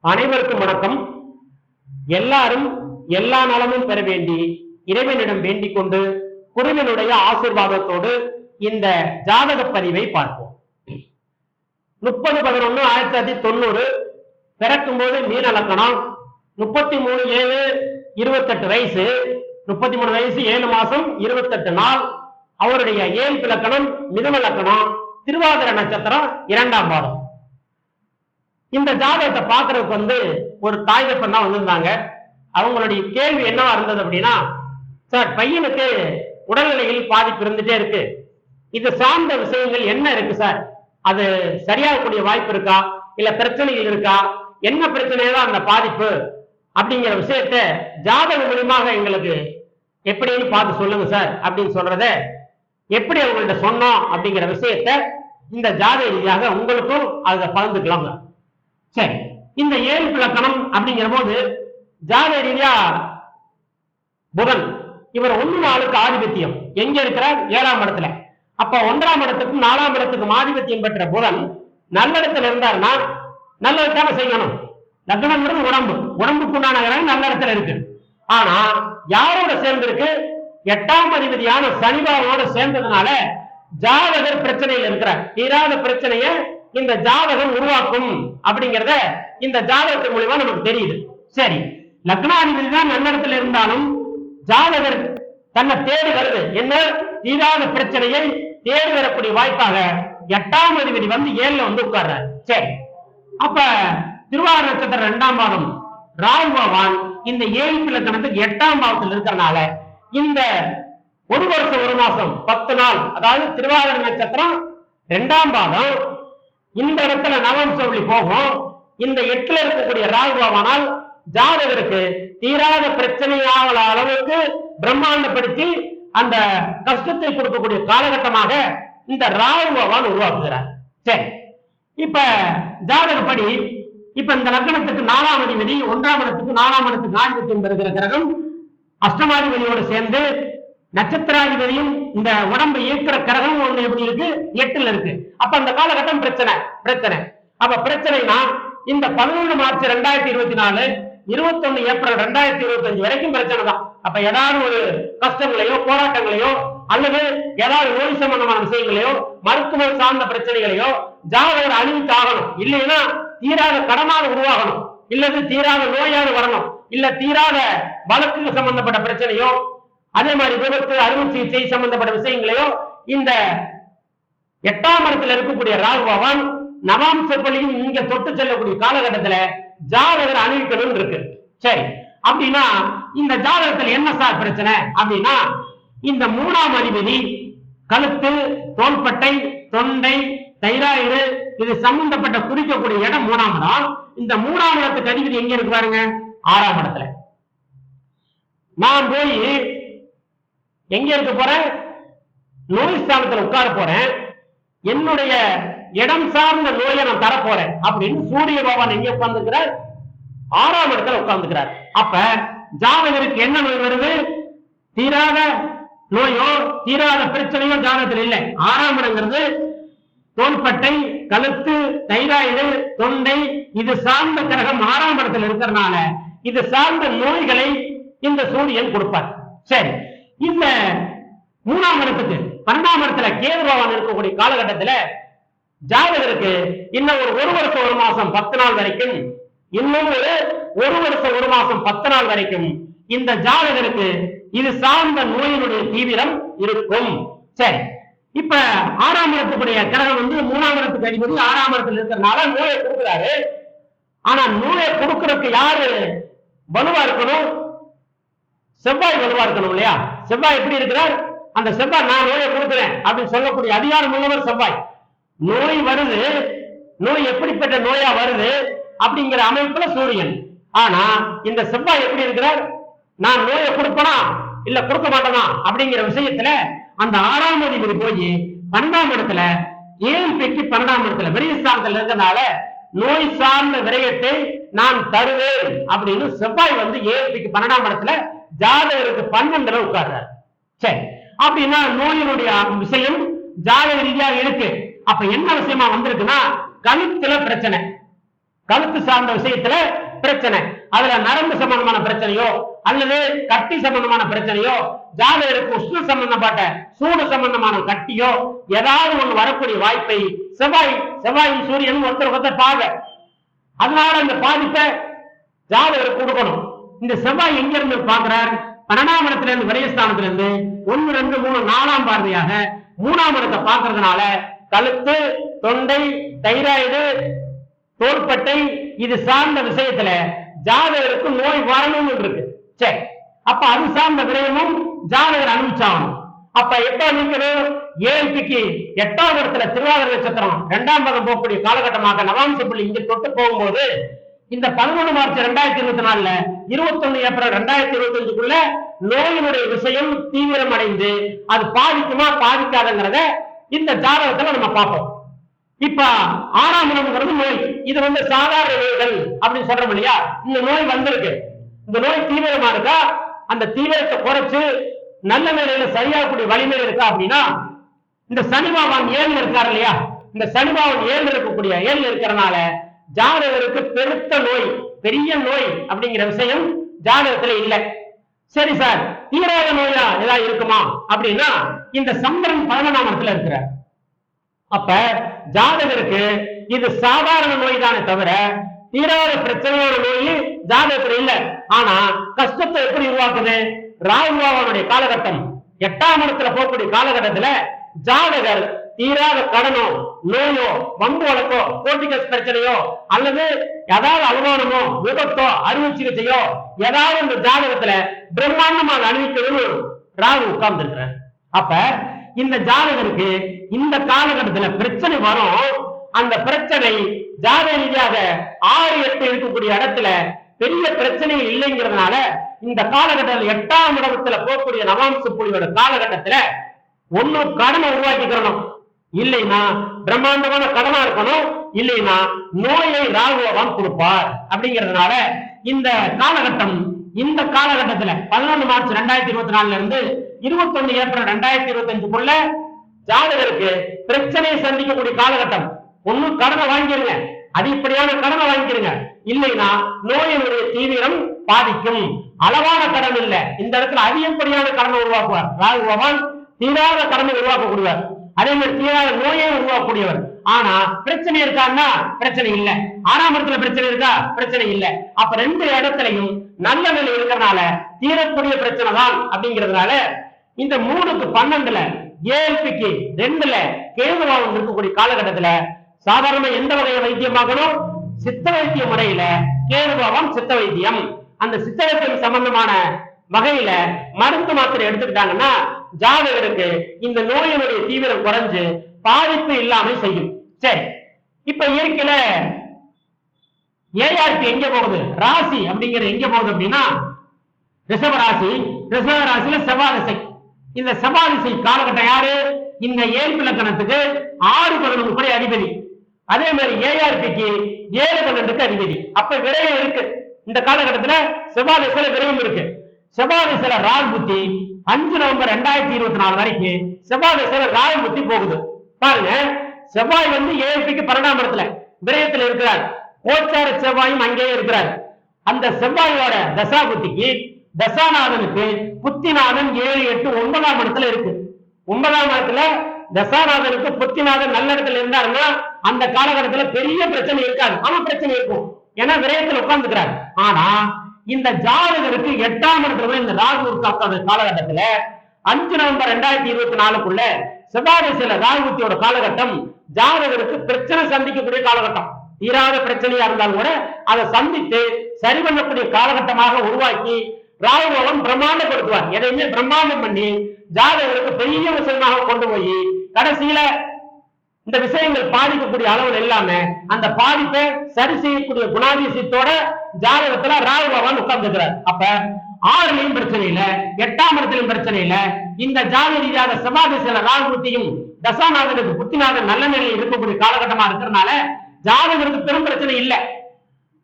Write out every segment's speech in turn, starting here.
அனைவருக்கும் வணக்கம். எல்லாரும் எல்லா நலமும் பெற வேண்டி இறைவனிடம் வேண்டிக் கொண்டு குருவினுடைய ஆசிர்வாதத்தோடு இந்த ஜாதக பதிவை பார்ப்போம். முப்பது பதினொன்னு ஆயிரத்தி தொள்ளாயிரத்தி தொண்ணூறு பிறக்கும் போது மீன லக்கணம். முப்பத்தி மூணு ஏழு இருபத்தெட்டு வயசு. முப்பத்தி மூணு வயசு ஏழு மாசம் இருபத்தெட்டு நாள். அவருடைய ஏழு லக்கணம் மிதுன லக்கணம். திருவாதிர நட்சத்திரம் இரண்டாம் பாதம். இந்த ஜாதகத்தை பாக்குறதுக்கு வந்து ஒரு தாய் தப்பன் தான் வந்திருந்தாங்க. அவங்களுடைய கேள்வி என்னவா இருந்தது அப்படின்னா சார் பையனுக்கு உடல்நிலையில் பாதிப்பு இருந்துட்டே இருக்கு. இது சார்ந்த விஷயங்கள் என்ன இருக்கு சார்? அது சரியாகக்கூடிய வாய்ப்பு இருக்கா? இல்ல பிரச்சனைகள் இருக்கா? என்ன பிரச்சனைதான் அந்த பாதிப்பு? அப்படிங்கிற விஷயத்த ஜாதக மூலியமாக எங்களுக்கு எப்படின்னு பார்த்து சொல்லுங்க சார் அப்படின்னு சொல்றத எப்படி அவங்கள்ட்ட சொன்னோம் அப்படிங்கிற விஷயத்த இந்த ஜாதக ரீதியாக உங்களுக்கும் அதை பகிர்ந்துக்கலாங்க. சரி இந்த ஏழு பிளக்கணம் அப்படிங்கிற போது ஜாத ரீதியா புதன் இவர் ஒன்னு நாளுக்கு ஆதிபத்தியம். எங்க இருக்கிறார்? ஏழாம் இடத்துல. அப்ப ஒன்றாம் இடத்துக்கும் நாலாம் இடத்துக்கும் ஆதிபத்தியம் பெற்ற புதன் நல்லிடத்துல இருந்தார்னா நல்லதுக்காக செய்யணும். லக்னங்கிறது உடம்பு. உடம்புக்குண்டான கிரகம் நல்ல இடத்துல இருக்கு. ஆனா யாரோட சேர்ந்திருக்கு? எட்டாம் அதிபதியான சனிபாவோட சேர்ந்ததுனால ஜாதகர் பிரச்சனையில் இருக்கிறார். தீராத பிரச்சனையை இந்த ஜாதகம் உருவாக்கும் அப்படிங்கிறத இந்த ஜாதகத்தின் மூலியமா நமக்கு தெரியுது. சரி லக்னாதிபதி தான் நல்லிடத்துல இருந்தாலும் ஜாதகர் தன்னை தேடுகிறது என்ன? தீராத பிரச்சனையை தேடி வரக்கூடிய வாய்ப்பாக எட்டாம் அதிபதி வந்து ஏழுல வந்து உட்கார்றாரு. சரி அப்ப திருவாரூர் நட்சத்திரம் இரண்டாம் பாதம் ராகு பகவான் இந்த ஏழு இலக்கணத்துக்கு எட்டாம் பாவத்தில் இருக்கிறனால இந்த ஒரு வருஷம் ஒரு மாசம் பத்து நாள் அதாவது திருவாரூர் நட்சத்திரம் இரண்டாம் பாதம் இந்த இடத்துல நவம் சொல்லி போகும். இந்த எட்டுல இருக்கக்கூடிய ராகுவானால் ஜாதகருக்கு தீராத பிரச்சனையாவல அளவுக்கு பிரம்மாண்டப்படுத்தி அந்த கஷ்டத்தை கொடுக்கக்கூடிய காலகட்டமாக இந்த ராகு பகவான் உருவாக்குகிறார். சரி. இப்ப ஜாதகப்படி இப்ப இந்த லக்னத்துக்கு நாலாம் அதிபதி ஒன்றாம் இடத்துக்கு நாலாம் இடத்துக்கு ஆதிபத்தியம் பெறுகிற கிரகம் அஷ்டமாதிபதியோடு சேர்ந்து நட்சத்திராதிபதியும் இந்த உடம்பு இயக்கிற கிரகம் ஒண்ணு எப்படி இருக்கு? எட்டுல இருக்கு. அப்ப அந்த காலகட்டம் பிரச்சனை பிரச்சனை. அப்ப பிரச்சனைனா இந்த பதினொன்று மார்ச் ரெண்டாயிரத்தி இருபத்தி நாலு இருபத்தொன்னு ஏப்ரல் ரெண்டாயிரத்தி இருபத்தி அஞ்சு வரைக்கும் பிரச்சனை தான். அப்ப ஏதாவது ஒரு கஷ்டங்களையோ போராட்டங்களையோ அல்லது ஏதாவது நோய் சம்பந்தமான விஷயங்களையோ மருத்துவ சார்ந்த பிரச்சனைகளையோ ஜாதகர் அழிவுக்கு ஆகணும். இல்லைன்னா தீராத கடனாக உருவாகணும். இல்லது தீராத நோயாக வரணும். இல்ல தீராத வழக்கு சம்பந்தப்பட்ட பிரச்சனையோ அதே மாதிரி விபத்து அறுவை சிகிச்சை சம்பந்தப்பட்ட விஷயங்களையோ இந்த எட்டாம் இடத்துல இருக்கக்கூடிய ராகு பகவான் செப்பலையும் இங்க தொட்டு செல்லக்கூடிய காலகட்டத்துல ஜாதகர் அணிவிக்கணும் இருக்கு. சரி அப்படின்னா இந்த ஜாதகத்துல என்ன சார் பிரச்சனை? அப்படின்னா இந்த மூணாம் அதிபதி கழுத்து தோள்பட்டை தொண்டை தைராய்டு இது சம்பந்தப்பட்ட குறிக்கக்கூடிய இடம் மூணாம் இடம். இந்த மூணாம் இடத்துக்கு அதிபதி எங்க இருக்கு பாருங்க? ஆறாம் இடத்துல. நான் போய் எங்க இருக்க போறேன்? நோய் ஸ்தானத்துல உட்கார போறேன். என்னுடைய இடம் சார்ந்த நோயை நான் தரப்போறேன் அப்படின்னு சூரிய பகவான் எங்க உட்கார்ந்துக்கிறார் ஆறாம் இடத்துல உட்கார்ந்துக்கிறார் அப்ப ஜாதகருக்கு என்ன நோய் வருது? தீராத நோயோ தீராத பிரச்சனையோ ஜாதகத்தில் இல்லை. ஆறாம் இடங்கிறது தோள்பட்டை கழுத்து தைராய்டு தொண்டை இது சார்ந்த கிரகம் ஆறாம் இடத்துல இருக்கிறனால இது சார்ந்த நோய்களை இந்த சூரியன் கொடுப்பார். சரி. இந்த மூணாம் இடத்துக்கு பன்னெண்டாம் இடத்துல கேது பகவான் இருக்கக்கூடிய காலகட்டத்துல ஜாதகருக்கு இன்னும் ஒரு ஒரு வருஷம் ஒரு மாசம் பத்து நாள் வரைக்கும் இன்னும் ஒரு ஒரு வருஷம் ஒரு மாசம் பத்து நாள் வரைக்கும் இந்த ஜாதகருக்கு இது சார்ந்த நோயினுடைய தீவிரம் இருக்கும். சரி. இப்ப ஆறாம் இடத்துக்குடைய கிரகம் வந்து மூணாம் இடத்துக்கு அதிபதி ஆறாம் இடத்துல இருக்கிறதுனால நோயை கொடுக்குறாரு. ஆனா நோயை கொடுக்கறதுக்கு யாரு வலுவா இருக்கணும்? செவ்வாய் வலுவா இருக்கணும் இல்லையா? செவ்வாய் எப்படி இருக்கிறார்? அந்த செவ்வாய் நான் நோயை கொடுக்கிறேன் அப்படின்னு சொல்லக்கூடிய அதிகாரம் உள்ளவர் செவ்வாய். நோய் வருது. நோய் எப்படிப்பட்ட நோயா வருது? அப்படிங்கிற அமைப்புல சூரியன். ஆனா இந்த செவ்வாய் எப்படி இருக்கிறார்? நான் நோயை கொடுப்பனா? இல்ல கொடுக்க மாட்டேனா? அப்படிங்கிற விஷயத்துல அந்த ஆறாம் அதிபதி போய் பன்னெண்டாம் இடத்துல ஏன் பெற்று பன்னெண்டாம் இடத்துல? சார்ந்தல் இருந்தனால நோய் சார்ந்த விரயத்தை நான் தருவேன் அப்படின்னு செவ்வாய் வந்து ஏழுக்கு பன்னெண்டாம் இடத்துல ஜாதகருக்கு பன்னெண்டுல உட்கார்றாரு. சரி. அப்படின்னா நோயினுடைய விஷயம்? ஜாதக ரீதியாக இருக்கு. அப்ப என்ன விஷயமா வந்திருக்குன்னா கழுத்துல பிரச்சனை. கழுத்து சார்ந்த விஷயத்துல பிரச்சனை. அதுல நரம்பு சம்பந்தமான பிரச்சனையோ அல்லது கட்டி சம்பந்தமான பிரச்சனையோ ஜாதகருக்கு உஷ்ண சம்பந்தப்பட்ட சூடு சம்பந்தமான கட்டியோ ஏதாவது ஒண்ணு வரக்கூடிய வாய்ப்பை செவ்வாய் செவ்வாயும் சூரியனும் ஒருத்தர் ஒருத்தர் பாக அதனால அந்த பாதிப்பை ஜாதகருக்கு கொடுக்கணும். இந்த செவ்வாய் எங்க இருந்து பாக்குறார் பன்னெண்டாம் இடத்துல இருந்து விரயஸ்தானத்துல இருந்து ஒன்னு ரெண்டு மூணு நாலாம் பார்வையாக மூணாம் இடத்தை பாக்குறதுனால கழுத்து தொண்டை தைராய்டு தோள்பட்டை இது சார்ந்த விஷயத்துல ஜாதகருக்கு நோய் வரணும்னு இருக்கு. சரி அப்ப அது சார்ந்த விரயமும் ஜாதகர் அனுப்பிச்சாகணும் அப்ப எப்ப நீக்கணும் ஏழ்பிக்கு எட்டாம் இடத்துல திருவாதிரை நட்சத்திரம் இரண்டாம் பதம் போகக்கூடிய காலகட்டமாக நவாம்ச புள்ளி இங்க தொட்டு போகும்போது இந்த பதினொன்று மார்ச் ரெண்டாயிரத்தி இருபத்தி நாலுல இருபத்தொன்னு ஏப்ரல் ரெண்டாயிரத்தி இருபத்தி அஞ்சுக்குள்ள நோயினுடைய விஷயம் தீவிரம் அடைந்து அது பாதிக்குமா பாதிக்காதுங்கிறத இந்த ஜாதகத்துல நம்ம பார்ப்போம். இப்ப ஆறாம் இடம்ங்கிறது நோய். இது வந்து சாதாரண நோய்கள் அப்படின்னு சொல்றோம் இல்லையா? இந்த நோய் வந்திருக்கு. இந்த நோய் தீவிரமா இருக்கா? அந்த தீவிரத்தை குறைச்சு நல்ல நிலையில சரியாகக்கூடிய வலிமை இருக்கா அப்படின்னா இந்த சனிபாவன் ஏழு இருக்காரு இல்லையா? இந்த சனிபாவன் ஏழு இருக்கக்கூடிய ஏழு இருக்கிறனால ஜாதகருக்கு பெருத்த நோய் பெரிய நோய் அப்படிங்கிற விஷயம் ஜாதகத்துல இல்ல. சரி சார் தீராத நோயா ஏதாவது இருக்குமா? அப்படின்னா இந்த சந்திரன் பதினொன்றாம் இடத்துல இருக்கிறார். அப்ப ஜாதகருக்கு இது சாதாரண நோய் தானே தவிர தீராத பிரச்சனையான நோய் ஜாதகத்துல இல்ல. ஆனா கஷ்டத்தை எப்படி உருவாக்குது? ராகுவாவனுடைய காலகட்டம் எட்டாம் இடத்துல போகக்கூடிய காலகட்டத்துல ஜாதகர் தீராத கடனோ நோயோ வம்பு வழக்கோ கோர்ட்டிகஸ் பிரச்சனையோ அல்லது ஏதாவது அனுமானமோ விபத்தோ அறுவை சிகிச்சையோ ஏதாவது இந்த ஜாதகத்துல பிரம்மாண்டமா அதை அணிவிக்கணும்னு ராகு உட்கார்ந்து இருக்கிறார் அப்ப இந்த ஜாதகருக்கு இந்த காலகட்டத்துல பிரச்சனை வரும். அந்த பிரச்சனை ஜாதக ரீதியாக ஆறு எட்டு இருக்கக்கூடிய இடத்துல பெரிய பிரச்சனைகள் இல்லைங்கிறதுனால இந்த காலகட்டத்தில் எட்டாம் இடத்துல போகக்கூடிய நவாம்சு புலியோட காலகட்டத்துல ஒண்ணு கடனை உருவாக்கிக்கிறணும். இல்லைன்னா பிரம்மாண்டமான கடனா இருக்கணும். இல்லைன்னா நோயை ராகுவான் கொடுப்பார். அப்படிங்கிறதுனால இந்த காலகட்டம் இந்த காலகட்டத்துல பதினொன்று மார்ச் ரெண்டாயிரத்தி இருபத்தி நாலுல இருந்து இருபத்தொன்னு ஏப்ரல் ரெண்டாயிரத்தி இருபத்தி அஞ்சுக்குள்ள ஜாதகருக்கு பிரச்சனையை சந்திக்கக்கூடிய காலகட்டம். ஒண்ணு கடனை வாங்கிருங்க. அடிப்படையான கடனை வாங்கிக்கிறங்க இல்லைன்னா நோயினுடைய தீவிரம் பாதிக்கும். அளவான கடன் இல்ல. இந்த இடத்துல அதிகப்படியான கடனை உருவாக்குவார்? ராகு பகவான் தீராத கடனை உருவாக்கக்கூடியவர். அதே மாதிரி தீராத நோயை உருவாக்கக்கூடியவர். ஆனா பிரச்சனை இருக்கான்னா பிரச்சனை இல்ல. ஆறாம் இடத்துல பிரச்சனை இருக்கா? பிரச்சனை இல்ல. அப்ப ரெண்டு இடத்துலயும் நல்ல நிலை இருக்கிறனால தீரக்கூடிய பிரச்சனை தான் அப்படிங்கிறதுனால இந்த மூணுக்கு பன்னெண்டுல ஏஎல்பிக்கு ரெண்டுல கேதுவாகம் இருக்கக்கூடிய காலகட்டத்துல சாதாரண எந்த வகையை வைத்தியமாகணும்? சித்த வைத்திய முறையில கேதுபாவம் சித்த வைத்தியம். அந்த சித்த வைத்தியம் சம்பந்தமான வகையில மருந்து மாத்திரை எடுத்துக்கிட்டாங்கன்னா ஜாதகருக்கு இந்த நோயினுடைய தீவிரம் குறைஞ்சு பாதிப்பு இல்லாமல் செய்யும். சரி. இப்ப இயற்கையில ஏஆர்பி எங்க போகுது? ராசி அப்படிங்கிறது எங்க போகுது அப்படின்னா ரிஷப ராசி. ரிஷப ராசியில செவ்வாதிசை. இந்த செவ்வாதிசை காலகட்டம் யாரு? இந்த ஏழு லக்கணத்துக்கு ஆறு பதினொன்று படி அதிபதி. அதே மாதிரி ஏஆர்பிக்கு ஏழு பன்னெண்டுக்கு அதிபதி. அப்ப விரயம் இருக்கு. இந்த காலகட்டத்துல செவ்வாதிசையில விரயம் இருக்கு. செவ்வாதிசையில ராகு புத்தி அஞ்சு நவம்பர் ரெண்டாயிரத்தி இருபத்தி நாலு வரைக்கும் செவ்வாதிசையில ராகு புத்தி போகுது. பாருங்க செவ்வாய் வந்து ஏஎல்பிக்கு பன்னெண்டாம் இடத்துல விரயத்தில் இருக்கிறார். கோச்சார செவ்வாயும் அங்கேயே இருக்கிறார். அந்த செவ்வாயோட தசா புத்திக்கு தசாநாதனுக்கு புத்திநாதன் ஏழு எட்டு ஒன்பதாம் இடத்துல இருக்கு. ஒன்பதாம் இடத்துல தசாநாதனுக்கு புத்திநாதன் நல்ல இடத்துல இருந்தாருன்னா அந்த காலகட்டத்துல பெரிய பிரச்சனை இருக்காது. ஆனா பிரச்சனை இருக்கும். ஏன்னா விரயத்தில் உட்கார்ந்துக்கிறார். ஆனா இந்த ஜாதகருக்கு எட்டாம் இடத்துல இந்த ராகு உட்கார்ந்த காலகட்டத்துல அஞ்சு நவம்பர் ரெண்டாயிரத்தி இருபத்தி நாலுக்குள்ள செவ்வாய்சில ராகுத்தியோட காலகட்டம் ஜாதகருக்கு பிரச்சனை சந்திக்கக்கூடிய காலகட்டம். தீராத பிரச்சனையா இருந்தாலும் கூட அதை சந்தித்து சரி பண்ணக்கூடிய காலகட்டமாக உருவாக்கி ராகுபவன் பிரம்மாண்டப்படுத்துவார். எதையுமே பிரம்மாண்டம் பண்ணி ஜாதகருக்கு பெரிய விஷயமாக கொண்டு போய் கடைசியில இந்த விஷயங்கள் பாதிக்கக்கூடிய அளவில் இல்லாம அந்த பாதிப்பை சரி செய்யக்கூடிய குணாதிசயத்தோட ஜாதகத்துல ராகு பகவான் உட்கார்ந்துக்கிறார். அப்ப ஆறுலையும் பிரச்சனை இல்ல எட்டாம் இடத்திலும் பிரச்சனை இல்ல. இந்த ஜாத ரீதியாக செவ்வாதிசையில ராகுபுத்தியும் தசாநாதனுக்கு புத்திநாதன் நல்ல நிலையில் இருக்கக்கூடிய காலகட்டமா இருக்கிறதுனால ஜாதகருக்கு பெரும் பிரச்சனை இல்ல.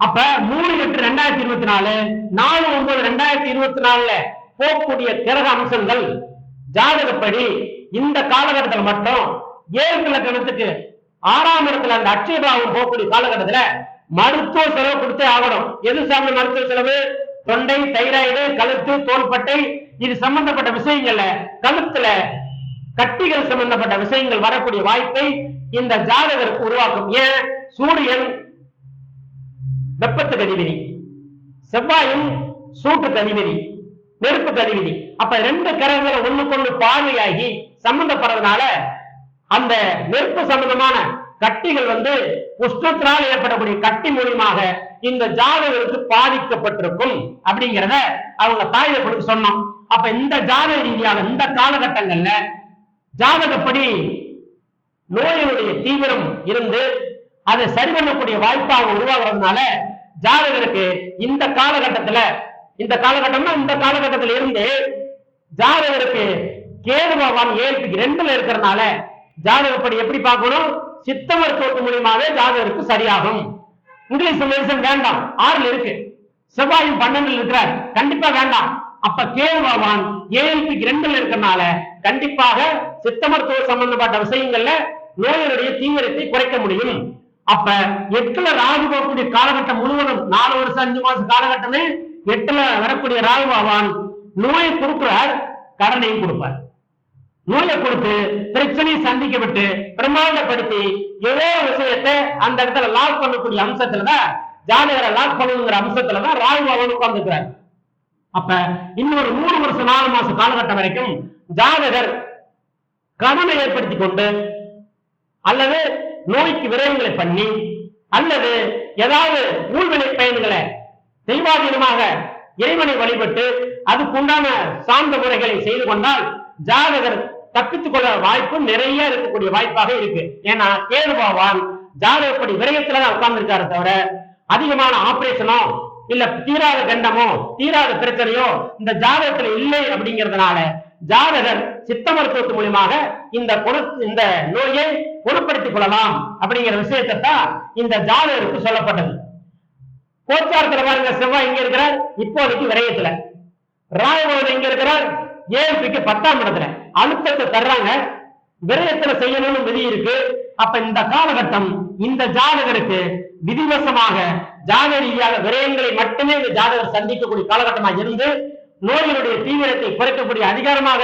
அப்ப மூணு எட்டு ரெண்டாயிரத்தி இருபத்தி நாலு நாலு ஒன்பது ரெண்டாயிரத்தி இருபத்தி நாலுல போகக்கூடிய கிரக அம்சங்கள் ஜாதகப்படி இந்த காலகட்டத்தில் மட்டும் ஏழு இலக்கணத்துக்கு ஆறாம் இடத்துல அந்த அட்சயபாவம் போகக்கூடிய காலகட்டத்துல மருத்துவ செலவு கொடுத்தே ஆகணும். எது சார்ந்த மருத்துவ செலவு? தொண்டை தைராய்டு கழுத்து தோள்பட்டை. இது சம்பந்தப்பட்ட விஷயங்கள்ல கழுத்துல கட்டிகள் சம்பந்தப்பட்ட விஷயங்கள் வரக்கூடிய வாய்ப்பை இந்த ஜாதகருக்கு உருவாக்கும். ஏன்? சூரியன் வெப்பத்துக்கு அதிபதி. செவ்வாயும் சூட்டுக்கு அதிபதி. நெருப்புக்கு அதிபதி. அப்ப ரெண்டு கிரகுங்கள ஒண்ணு கொண்டு பார்வையாகி சம்பந்தப்படுறதுனால அந்த நெருப்பு சம்பந்தமான கட்டிகள் வந்து உஷ்ணத்தினால் ஏற்படக்கூடிய கட்டி மூலியமாக இந்த ஜாதகருக்கு பாதிக்கப்பட்டிருக்கும். அப்படிங்கிறத அவங்க தாயை கொடுத்து சொன்னோம். அப்ப இந்த ஜாதக ரீதியான இந்த காலகட்டங்கள்ல ஜாதகப்படி நோயினுடைய தீவிரம் இருந்து அதை சரி பண்ணக்கூடிய வாய்ப்பாக உருவாகிறதுனால ஜாதகருக்கு இந்த காலகட்டத்துல இந்த காலகட்டம்னா இந்த காலகட்டத்துல இருந்து ஜாதகருக்கு கேது பகவான் ஏழ்பிக்கு ரெண்டுல இருக்கிறதுனால ஜாதகப்படி எப்படி பார்க்கணும்? சித்த மருத்துவத்து மூலியமாவே ஜாதகருக்கு சரியாகும். இங்கிலீஷ் மெடிசன் வேண்டாம். ஆறுல இருக்கு. செவ்வாயும் பன்னெண்டுல இருக்கிறார். கண்டிப்பா வேண்டாம். அப்ப கேது பகவான் ஏஎல்பிக்கு ரெண்டுல இருக்கறனால கண்டிப்பாக சித்த மருத்துவ சம்பந்தப்பட்ட விஷயங்கள்ல நோயினுடைய தீவிரத்தை குறைக்க முடியும். அப்ப எட்டுல ராகு போகக்கூடிய காலகட்டம் முழுவதும் நாலு வருஷம் அஞ்சு மாசம் காலகட்டமே எட்டுல வரக்கூடிய ராகு பகவான் நோயை கொடுக்கிறார் கடனையும் கொடுப்பார். நோயை கொடுத்து பிரச்சனையை சந்திக்கப்பட்டு பிரமாண்டப்படுத்தி ஏதோ விஷயத்தை அந்த இடத்துல லாக் பண்ணக்கூடிய அம்சத்துலதான் ஜாதகரை லாக் பண்ணணுங்கிற அம்சத்துலதான் ராகு பகவான் உட்கார்ந்துக்கிறார். அப்ப இன்னொரு மூணு வருஷம் நாலு மாசம் காலகட்டம் வரைக்கும் ஜாதகர் கடனை ஏற்படுத்தி கொண்டு அல்லது நோய்க்கு விரயங்களை பண்ணி அல்லது ஏதாவது ஊழ்வினை பயன்களை தெய்வாதீனமாக இறைவனை வழிபட்டு அதுக்குண்டான சார்ந்த முறைகளை செய்து கொண்டால் ஜாதகர் தப்பித்துக் கொள்ள நிறைய இருக்கக்கூடிய வாய்ப்பாக இருக்கு. ஏன்னா கேது பகவான் ஜாதகப்படி விரயத்துல தான் உட்கார்ந்துருக்காரு தவிர அதிகமான ஆபரேஷனோ இல்ல தீராத கண்டமோ தீராத பிரச்சனையோ இந்த ஜாதகத்துல இல்லை அப்படிங்கிறதுனால ஜாதகர் சித்த மருத்துவத்து மூலியமாக இந்த குண இந்த நோயை குணப்படுத்திக் கொள்ளலாம் அப்படிங்கிற விஷயத்தை தான் இந்த ஜாதகருக்கு சொல்லப்பட்டது. கோச்சாரத்துல பாருங்க செவ்வாய் இங்க இருக்கிறார்? இப்போதைக்கு விரயத்துல. ராயபவன் எங்க இருக்கிறார்? ஏபிக்கு பத்தாம் இடத்துல. அழுத்தத்தை தர்றாங்க. விரயத்துல செய்யணும்னு விதி இருக்கு. அப்ப இந்த காலகட்டம் இந்த ஜாதகருக்கு விதிவசமாக ஜாத ரீதியாக விரயங்களை மட்டுமே இந்த ஜாதகர் சந்திக்கக்கூடிய காலகட்டமாக இருந்து நோயினுடைய தீவிரத்தை குறைக்கக்கூடிய அதிகாரமாக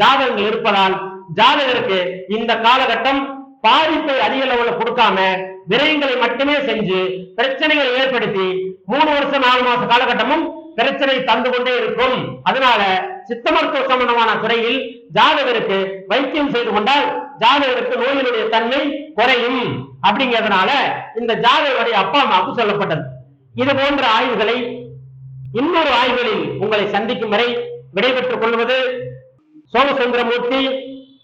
ஜாதகங்கள் இருப்பதால் ஜாதகருக்கு இந்த காலகட்டம் பாதிப்பை அதிக அளவுல கொடுக்காம விரயங்களை மட்டுமே செஞ்சு பிரச்சனைகளை ஏற்படுத்தி மூணு வருஷம் நாலு மாச காலகட்டமும் பிரச்சனை தந்து கொண்டே இருக்கும். அதனால சித்த மருத்துவ சம்பந்தமான துறையில் ஜாதகருக்கு வைத்தியம் செய்து கொண்டால் ஜாதகருக்கு நோயினுடைய தன்மை குறையும். அப்படிங்கிறதுனால இந்த ஜாதகருடைய அப்பா அம்மாவுக்கு சொல்லப்பட்டது. இது போன்ற ஆய்வுகளை இன்னொரு ஆய்வுகளில் உங்களை சந்திக்கும் வரை விடைபெற்றுக் கொள்வது சோமசுந்தரமூர்த்தி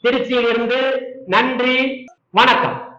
திருச்சியில் இருந்து நன்றி வணக்கம்.